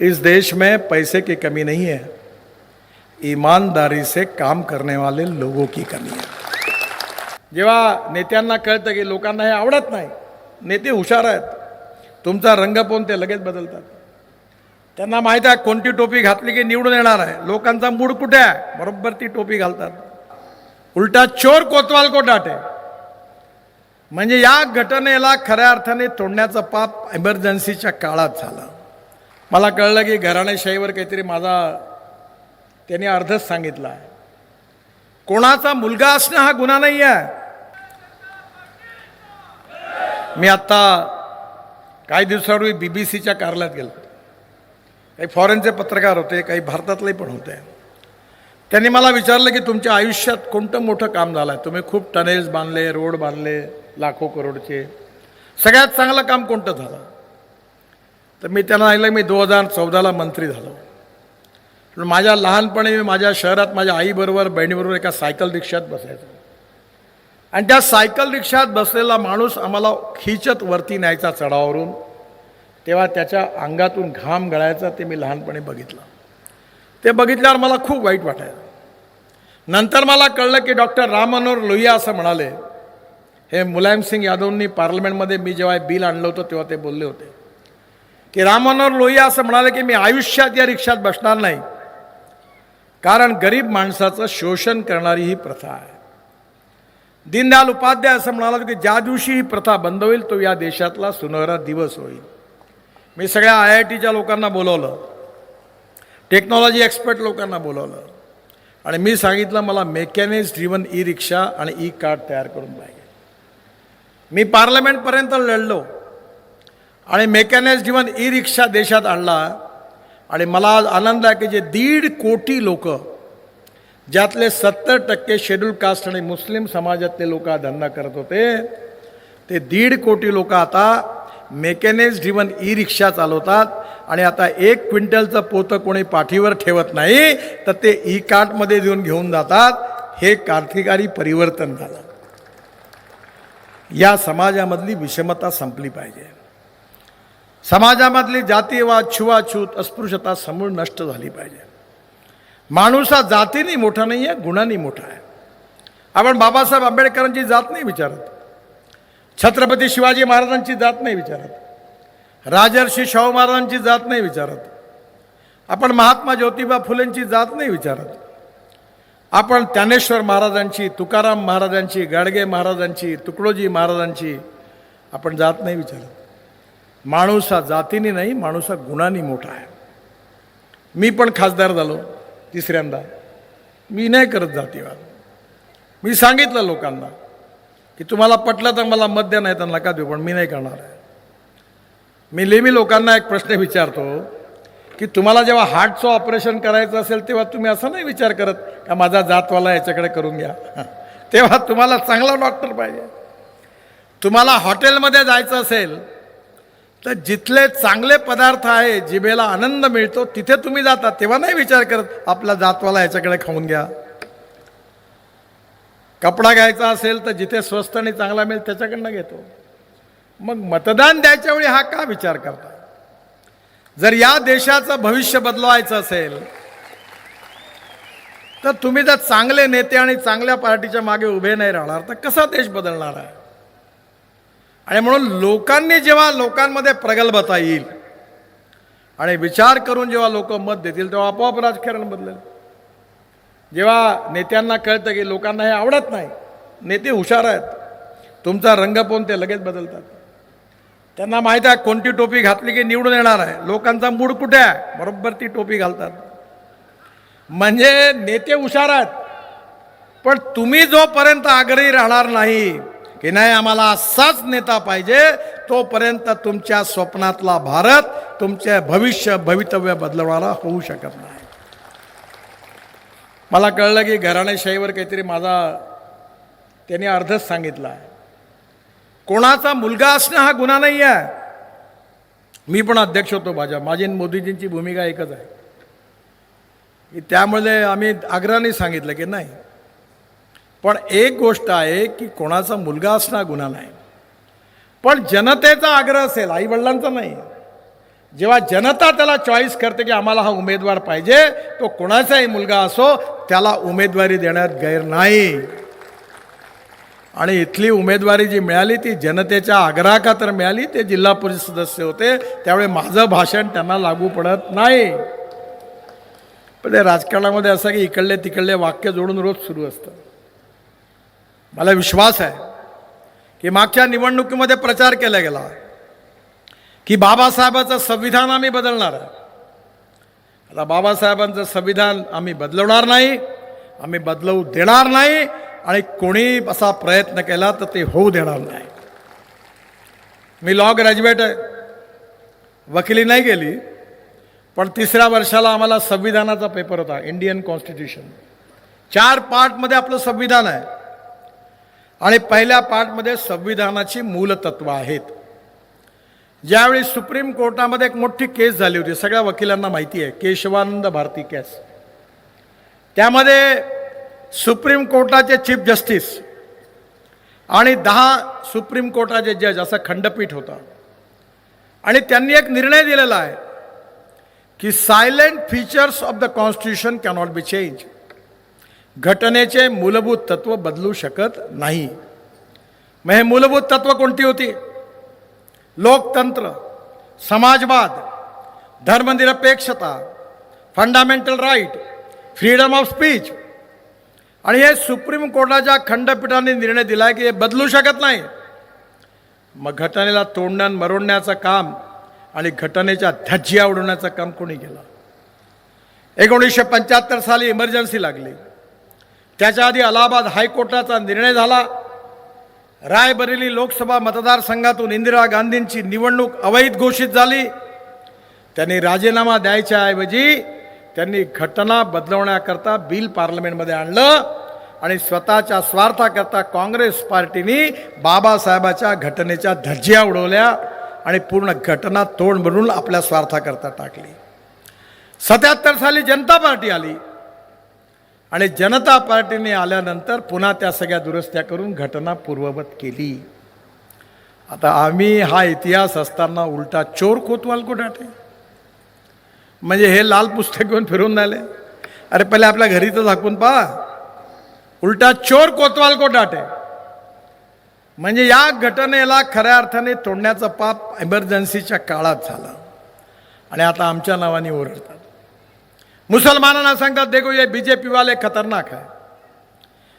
इस देश में पैसे की कमी नहीं है ईमानदारी से काम करने वाले लोगों की कमी आहे जेव्हा नेत्यांना कळतं की लोकांना हे आवडत नाही नेते हुशार आहेत तुमचा रंग पाहून ते लगेच बदलतात. त्यांना माहीत आहे कोणती टोपी घातली की निवडून येणार आहे लोकांचा मूड कुठे आहे? बरोबर ती टोपी घालतात. उलटा चोर कोतवाल को डाटे म्हणजे या घटनेला खऱ्या अर्थाने तोडण्याचं पाप एमर्जन्सीच्या काळात झालं. मला कळलं की घराणेशाहीवर काहीतरी माझा त्यांनी अर्धच सांगितला. आहे कोणाचा मुलगा असणं हा गुन्हा नाही आहे. मी आत्ता काही दिवसापूर्वी बी बी सीच्या कार्यालयात गेलो. काही फॉरेनचे पत्रकार होते काही भारतातले पण होते. त्यांनी मला विचारलं की तुमच्या आयुष्यात कोणतं मोठं काम झालं आहे तुम्ही खूप टनेल्स बांधले रोड बांधले लाखो करोडचे. सगळ्यात चांगलं काम कोणतं झालं? तर मी त्यांना सांगितलं मी दोन हजार चौदाला मंत्री झालो. पण माझ्या लहानपणी मी माझ्या शहरात माझ्या आईबरोबर बहिणीबरोबर एका सायकल रिक्षात बसायचो. आणि त्या सायकल रिक्षात बसलेला माणूस आम्हाला खिचत वरती न्यायचा चढावरून तेव्हा त्याच्या अंगातून घाम गळायचा ते मी लहानपणी बघितलं. ते बघितल्यावर मला खूप वाईट वाटायचं. नंतर मला कळलं की डॉक्टर राम मनोहर लोहिया असं म्हणाले हे मुलायमसिंग यादवनी पार्लमेंटमध्ये मी जेव्हा बिल आणलं होतं तेव्हा ते बोलले होते. की राम मनोहर लोहिया असं म्हणाले की मी आयुष्यात या रिक्षात बसणार नाही. कारण गरीब माणसाचं शोषण करणारी ही प्रथा आहे. दीनदयाल उपाध्याय असं म्हणाला की ज्या दिवशी ही प्रथा बंद होईल तो या देशातला सुनहरा दिवस होईल. मी सगळ्या आय आय टीच्या लोकांना बोलवलं. टेक्नॉलॉजी एक्सपर्ट लोकांना बोलवलं. आणि मी सांगितलं मला मेकॅनिक्स ड्रिवन ई रिक्षा आणि ई कार्ड तयार करून पाहिजे. मी पार्लमेंटपर्यंत लढलो. आणि मेकॅनाइज ड्रिवन ई रिक्षा देशात आणला. आणि मला आज आनंद आहे की जे दीड कोटी लोक ज्यातले सत्तर टक्के शेड्यूल कास्ट आणि मुस्लिम समाजातले लोक धंदा करत होते ते दीड कोटी लोक आता मेकॅनाइज ड्रिवन ई रिक्षा चालवतात. आणि आता एक क्विंटलचं पोतं कोणी पाठीवर ठेवत नाही तर ते ई कार्टमध्ये देऊन घेऊन जातात. हे क्रांतिकारी परिवर्तन झालं. या समाजामधली विषमता संपली पाहिजे. समाजामधली जातीवाद छुवाछूत अस्पृश्यता समूळ नष्ट झाली पाहिजे. माणूस हा जातीने मोठा नाही आहे गुणांनी मोठा आहे. आपण बाबासाहेब आंबेडकरांची जात नाही विचारत. छत्रपती शिवाजी महाराजांची जात नाही विचारत. राजर्षी शाहू महाराजांची जात नाही विचारत. आपण महात्मा ज्योतिबा फुलेंची जात नाही विचारत. आपण ज्ञानेश्वर महाराजांची तुकाराम महाराजांची गाडगे महाराजांची तुकडोजी महाराजांची आपण जात नाही विचारत. माणूस हा जातीने नाही माणूस हा गुणांनी मोठा आहे. मी पण खासदार झालो तिसऱ्यांदा. मी नाही करत जातीवाद. मी सांगितलं लोकांना की तुम्हाला पटलं तर मला मत द्या नाही त्यांना नका देऊ पण मी नाही करणार आहे. मी नेहमी लोकांना एक प्रश्न विचारतो की तुम्हाला जेव्हा हार्टचं ऑपरेशन करायचं असेल तेव्हा तुम्ही असं नाही विचार करत का माझा जातवाला याच्याकडे करून घ्या? तेव्हा तुम्हाला चांगला डॉक्टर पाहिजे. तुम्हाला हॉटेलमध्ये जायचं असेल तर जिथले चांगले पदार्थ आहे जिभेला आनंद मिळतो तिथे तुम्ही जाता तेव्हा नाही विचार करत आपला जातवाला याच्याकडे खाऊन घ्या. कपडा घ्यायचा असेल तर जिथे स्वस्त आणि चांगला मिळेल त्याच्याकडनं घेतो. मग मतदान द्यायच्या वेळी हा का विचार करता? जर या देशाचं भविष्य बदलवायचं असेल तर तुम्ही जर चांगले नेते आणि चांगल्या पार्टीच्या मागे उभे नाही राहणार तर कसा देश बदलणार आहे? आणि म्हणून लोकांनी जेव्हा लोकांमध्ये प्रगल्भता येईल आणि विचार करून जेव्हा लोक मत देतील तेव्हा आपोआप राजकारण बदलेल. जेव्हा नेत्यांना कळतं की लोकांना हे आवडत नाही नेते हुशार आहेत तुमचा रंग पाहून ते लगेच बदलतात. त्यांना माहीत आहे कोणती टोपी घातली की निवडून येणार आहे. लोकांचा मूड कुठे आहे? बरोबर ती टोपी घालतात. म्हणजे नेते हुशार आहेत पण तुम्ही जोपर्यंत आग्रही राहणार नाही की नाही आम्हाला असाच नेता पाहिजे तोपर्यंत तुमच्या स्वप्नातला भारत तुमचे भविष्य भवितव्य बदलवणारा होऊ शकत नाही. मला कळलं की घराणेशाहीवर काहीतरी माझा त्यांनी अर्धच सांगितला. आहे कोणाचा मुलगा असणं हा गुन्हा नाही आहे. मी पण अध्यक्ष होतो माझ्या माझी मोदीजींची भूमिका एकच आहे. की त्यामुळे आम्ही आग्रहाने सांगितलं की नाही पण एक गोष्ट आहे की कोणाचा मुलगा असणं गुन्हा नाही. पण जनतेचा आग्रह असेल आई वडिलांचा नाही. जेव्हा जनता त्याला चॉईस करते की आम्हाला हा उमेदवार पाहिजे तो कोणाचाही मुलगा असो त्याला उमेदवारी देण्यात गैर नाही. आणि इथली उमेदवारी जी मिळाली ती जनतेच्या आग्रहाखातर मिळाली ते जिल्हा परिषद सदस्य होते त्यामुळे माझं भाषण त्यांना लागू पडत नाही. पण ते राजकारणामध्ये असं की इकडले तिकडले वाक्य जोडून रोज सुरू असतं. मला विश्वास आहे की मागच्या निवडणुकीमध्ये प्रचार केला गेला की बाबासाहेबाचं संविधान आम्ही बदलणार आहे. आता बाबासाहेबांचं संविधान आम्ही बदलवणार नाही आम्ही बदलवू देणार नाही आणि कोणी असा प्रयत्न केला तर ते होऊ देणार नाही. मी लॉ ग्रॅज्युएट आहे. वकिली नाही गेली पण तिसऱ्या वर्षाला आम्हाला संविधानाचा पेपर होता इंडियन कॉन्स्टिट्यूशन चार पार्टमध्ये आपलं संविधान आहे. आणि पहिल्या पार्टमध्ये संविधानाची मूलतत्व आहेत. ज्यावेळी सुप्रीम कोर्टामध्ये एक मोठी केस झाली होती सगळ्या वकिलांना माहिती आहे केशवानंद भारती केस. त्यामध्ये सुप्रीम कोर्टाचे चीफ जस्टिस आणि दहा सुप्रीम कोर्टाचे जज असं खंडपीठ होता. आणि त्यांनी एक निर्णय दिलेला आहे की salient features of the constitution cannot be change. घटनेचे मूलभूत तत्व बदलू शकत नाही. मग हे मूलभूत तत्व कोणती होती? लोकतंत्र समाजवाद धर्मनिरपेक्षता fundamental right freedom of speech आणि हे सुप्रीम कोर्टाच्या खंडपीठाने निर्णय दिला की हे बदलू शकत नाही. मग घटनेला तोडण्यान मरोडण्याचं काम आणि घटनेच्या धज्जिया उडवण्याचं काम कोणी केलं? एकोणीसशे पंच्याहत्तर साली इमर्जन्सी लागली. त्याच्या आधी अलाहाबाद हायकोर्टाचा निर्णय झाला. रायबरेली लोकसभा मतदारसंघातून इंदिरा गांधींची निवडणूक अवैध घोषित झाली. त्यांनी राजीनामा द्यायच्या ऐवजी त्यांनी घटना बदलवण्याकरता बिल पार्लमेंटमध्ये आणलं आणि स्वतःच्या स्वार्थाकरता काँग्रेस पार्टीने बाबासाहेबाच्या घटनेच्या धज्जिया उडवल्या आणि पूर्ण घटना तोंड म्हणून आपल्या स्वार्थाकरता टाकली. सत्याहत्तर साली जनता पार्टी आली. आणि जनता पार्टीने आल्यानंतर पुन्हा त्या सगळ्या दुरुस्त्या करून घटना पूर्ववत केली. आता आम्ही हा इतिहास असताना उलटा चोर कोतवाल कोटाटे म्हणजे हे लाल पुस्तक घेऊन फिरून राहिले? अरे पहिले आपल्या घरी तर झाकून पहा. उलटा चोर कोतवाल कोटाटे म्हणजे या घटनेला खऱ्या अर्थाने तोडण्याचं पाप इमर्जन्सीच्या काळात झालं. आणि आता आमच्या नावाने ओरडतात. मुसलमानांना सांगतात देखो ये बीजेपी वाले खतरनाक है।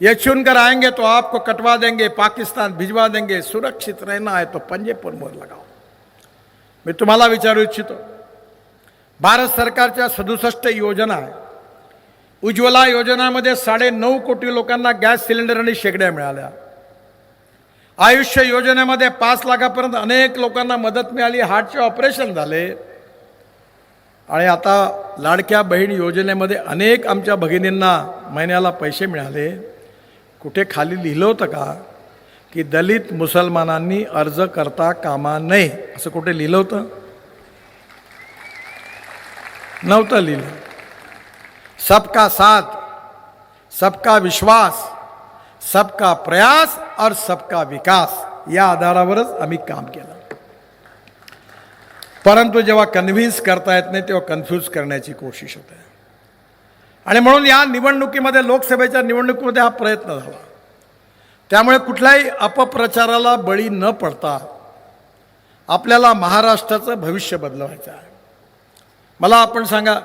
ये चुनकर आएंगे तो आपको कटवा देंगे पाकिस्तान भिजवा देंगे सुरक्षित रहना है तो पंजे पर मोर लगाओ। मी तुम्हाला विचारू इच्छितो हो। भारत सरकारच्या सदुसष्ट योजना आहे उज्ज्वला योजनामध्ये साडे नऊ कोटी लोकांना गॅस सिलेंडर आणि शेगड्या मिळाल्या। आयुष्य योजनेमध्ये पाच लाखापर्यंत अनेक लोकांना मदत मिळाली हार्टचे ऑपरेशन झाले। आणि आता लाडक्या बहीण योजनेमध्ये अनेक आमच्या भगिनींना महिन्याला पैसे मिळाले. कुठे खाली लिहिलं होतं का? की दलित मुसलमानांनी अर्ज करता कामा नये. असं कुठे लिहिलं होतं? नव्हतं लिहिलं. सबका साथ सबका विश्वास सबका प्रयास और सबका विकास या आधारावरच आम्ही काम केलं. परंतु जेव्हा कन्व्हिन्स करता येत नाही तेव्हा कन्फ्यूज करण्याची कोशिश होते. आणि म्हणून या निवडणुकीमध्ये लोकसभेच्या निवडणुकीमध्ये हा प्रयत्न झाला. त्यामुळे कुठल्याही अपप्रचाराला बळी न पडता आपल्याला महाराष्ट्राचं भविष्य बदलवायचं आहे. मला आपण सांगा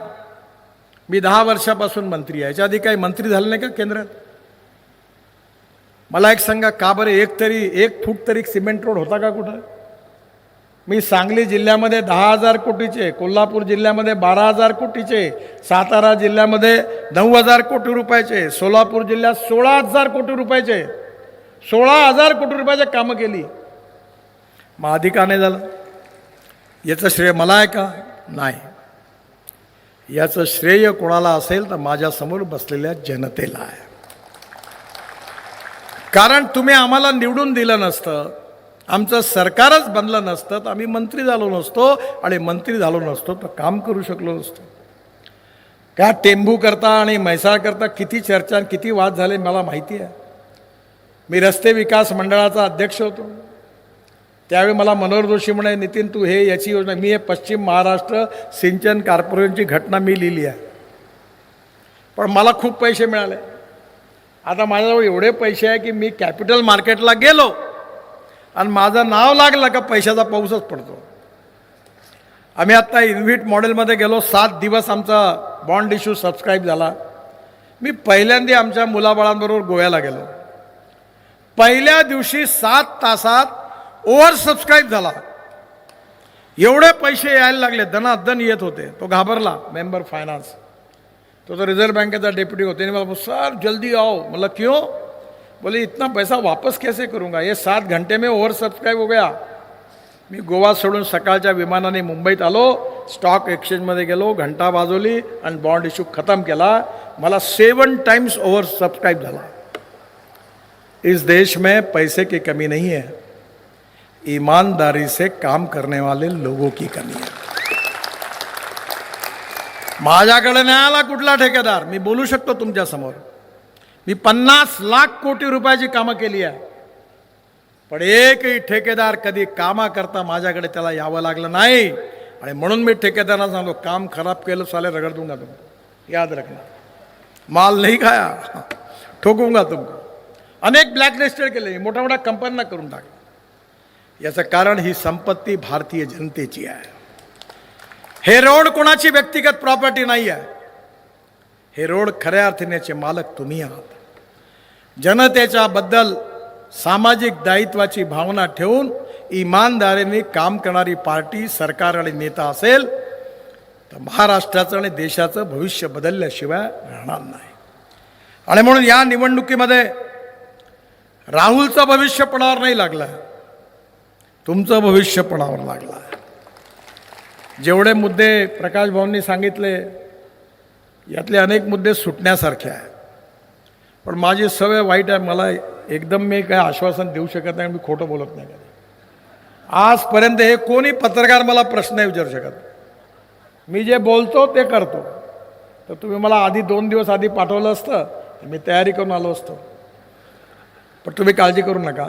मी दहा वर्षापासून मंत्री आहे. याच्या आधी काही मंत्री झाले नाही का केंद्रात? मला एक सांगा का बरं एक तरी एक फूट तरी सिमेंट रोड होता का कुठं? मी सांगली जिल्ह्यामध्ये दहा हजार कोटीचे कोल्हापूर जिल्ह्यामध्ये बारा हजार कोटीचे सातारा जिल्ह्यामध्ये नऊ हजार कोटी रुपयाचे सोलापूर जिल्ह्यात सोळा हजार कोटी रुपयाचे सोळा हजार कोटी रुपयाचे कामं केली. मग आधी का नाही झालं? याचं श्रेय मला आहे का? नाही. याचं श्रेय कोणाला असेल तर माझ्यासमोर बसलेल्या जनतेला आहे. कारण तुम्ही आम्हाला निवडून दिलं नसतं. आमचं सरकारच बनलं नसतं तर आम्ही मंत्री झालो नसतो आणि मंत्री झालो नसतो तर काम करू शकलो नसतो. त्या टेंबू करता आणि म्हैसाळ करता किती चर्चा आणि किती वाद झाले मला माहिती आहे. मी रस्ते विकास मंडळाचा अध्यक्ष होतो. त्यावेळी मला मनोहर जोशी म्हणे नितीन तू हे याची योजना मी हे पश्चिम महाराष्ट्र सिंचन कॉर्पोरेशनची घटना मी लिहिली आहे. पण मला खूप पैसे मिळाले. आता माझ्याजवळ एवढे पैसे आहे की मी कॅपिटल मार्केटला गेलो आणि माझं नाव लागलं का पैशाचा पाऊसच पडतो. आम्ही आत्ता इन्व्हिट मॉडेलमध्ये गेलो सात दिवस आमचा बॉन्ड इश्यू सबस्क्राईब झाला. मी पहिल्यांदा आमच्या मुलाबाळांबरोबर गोव्याला गेलो. पहिल्या दिवशी सात तासात ओव्हर सबस्क्राईब झाला. एवढे पैसे यायला लागले दनादन येत होते. तो घाबरला मेंबर फायनान्स. तो तो रिझर्व्ह बँकेचा डेप्युटी होते. आणि मला सर जल्दी आओ. मला क्यों? बोले, इतना पैसा वापस कैसे करूँगा? ये सात घंटे में ओव्हर सबस्क्राईब हो गया। मी गोवा सोडून सकाळच्या विमानाने मुंबईत आलो स्टॉक एक्सचेंजमध्ये गेलो, घंटा वाजवली आणि बॉन्ड इश्यू खतम केला. मला सेवन टाइम्स ओव्हर सबस्क्राईब झाला. इस देश में पैसे की कमी नहीं है। ईमानदारी से काम करने वाले लोगों की कमी है। माझ्याकडे नाही आला कुठला ठेकेदार? मी बोलू शकतो तुमच्या समोर मी पन्नास लाख कोटी रुपयाची कामं केली आहे. पण एकही ठेकेदार कधी कामा करता माझ्याकडे त्याला यावं लागलं नाही. आणि म्हणून मी ठेकेदारांना सांगतो काम खराब केलं साले रगड़ दूंगा तुमको याद रखना. माल नाही खाया. ठोकूंगा तुम अनेक ब्लॅकलिस्टेड केले. मोठ्या मोठ्या कंपन्यांना करून टाकलं याचं कारण ही संपत्ती भारतीय जनतेची आहे. हे रोड कोणाची व्यक्तिगत प्रॉपर्टी नाही आहे हे रोड खऱ्या अर्थाने मालक तुम्ही आहात. जनतेच्या बद्दल सामाजिक दायित्वाची भावना ठेवून इमानदारीने काम करणारी पार्टी सरकार आणि नेता असेल तर महाराष्ट्राचं आणि देशाचं भविष्य बदलल्याशिवाय राहणार नाही. आणि म्हणून या निवडणुकीमध्ये राहुलचं भविष्य पणावर नाही लागलं तुमचं भविष्य पणावर लागलं. जेवढे मुद्दे प्रकाश भाऊंनी सांगितले यातले अनेक मुद्दे सुटण्यासारखे आहेत. पण माझी सवय वाईट आहे मला एकदम मी काय आश्वासन देऊ शकत नाही मी खोटं बोलत नाही आजपर्यंत हे कोणी पत्रकार मला प्रश्न नाही विचारू शकत मी जे बोलतो ते करतो. तर तुम्ही मला आधी दोन दिवस आधी पाठवलं असतं तर मी तयारी करून आलो असतो. पण तुम्ही काळजी करू नका.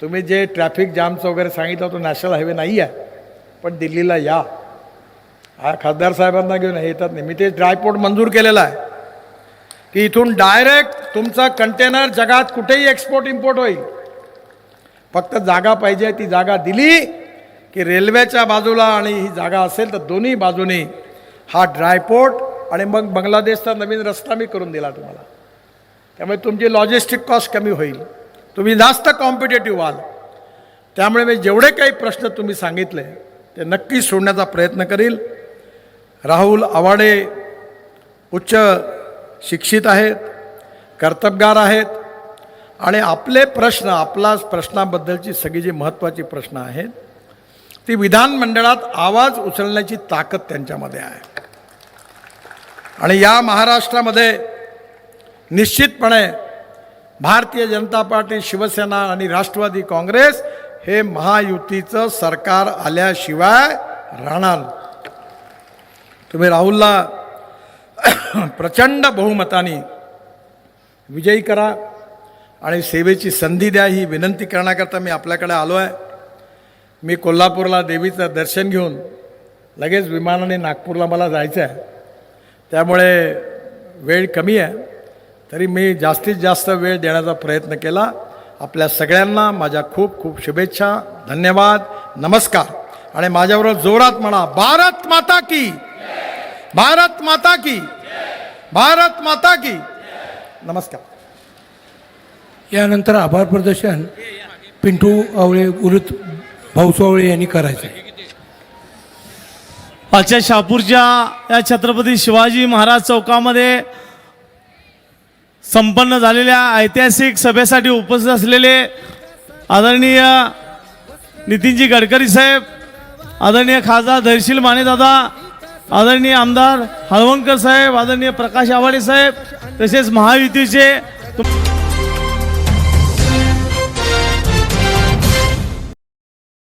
तुम्ही जे ट्रॅफिक जामचं वगैरे सांगितलं तो नॅशनल हायवे नाही आहे पण दिल्लीला या. हा खासदार साहेबांना घेऊन येतात नाही. मी ते ड्रायपोर्ट मंजूर केलेला आहे. की इथून डायरेक्ट तुमचा कंटेनर जगात कुठेही एक्सपोर्ट इम्पोर्ट होईल. फक्त जागा पाहिजे ती जागा दिली की रेल्वेच्या बाजूला आणि ही जागा असेल तर दोन्ही बाजूने हा ड्रायपोर्ट आणि मग बांगलादेशचा नवीन रस्ता मी करून दिला तुम्हाला. त्यामुळे तुमची लॉजिस्टिक कॉस्ट कमी होईल. तुम्ही जास्त कॉम्पिटेटिव्ह व्हाल. त्यामुळे मी जेवढे काही प्रश्न तुम्ही सांगितले ते नक्की सोडण्याचा प्रयत्न करील. राहुल आवाडे उच्च शिक्षित आहेत कर्तबगार आहेत. आणि आपले प्रश्न आपला प्रश्नाबद्दलची सगळी जी महत्त्वाची प्रश्न आहेत ती विधानमंडळात आवाज उचलण्याची ताकद त्यांच्यामध्ये आहे. आणि या महाराष्ट्रामध्ये निश्चितपणे भारतीय जनता पार्टी शिवसेना आणि राष्ट्रवादी काँग्रेस हे महायुतीचं सरकार आल्याशिवाय राहणार. तुम्ही राहुलला प्रचंड बहुमताने विजयी करा आणि सेवेची संधी द्या ही विनंती करण्याकरता मी आपल्याकडे आलो आहे. मी कोल्हापूरला देवीचं दर्शन घेऊन लगेच विमानाने नागपूरला मला जायचं आहे. त्यामुळे वेळ कमी आहे. तरी मी जास्तीत जास्त वेळ देण्याचा प्रयत्न केला. आपल्या सगळ्यांना माझ्या खूप खूप शुभेच्छा. धन्यवाद. नमस्कार. आणि माझ्याबरोबर जोरात म्हणा भारत माता की! भारत माता की। भारत माता की। नमस्कार। यानंतर आभार प्रदर्शन पिंटू आवळे उरुत भाऊसू आवळे यांनी करायचं. आहे आजच्या शहापूरच्या या छत्रपती शिवाजी महाराज चौकामध्ये संपन्न झालेल्या ऐतिहासिक सभेसाठी उपस्थित असलेले आदरणीय नितीनजी गडकरी साहेब आदरणीय खासदार धैर्शील मानेदादा आदरणीय आमदार हळवंकर साहेब आदरणीय प्रकाश आवाडे साहेब तसेच महायुतीचे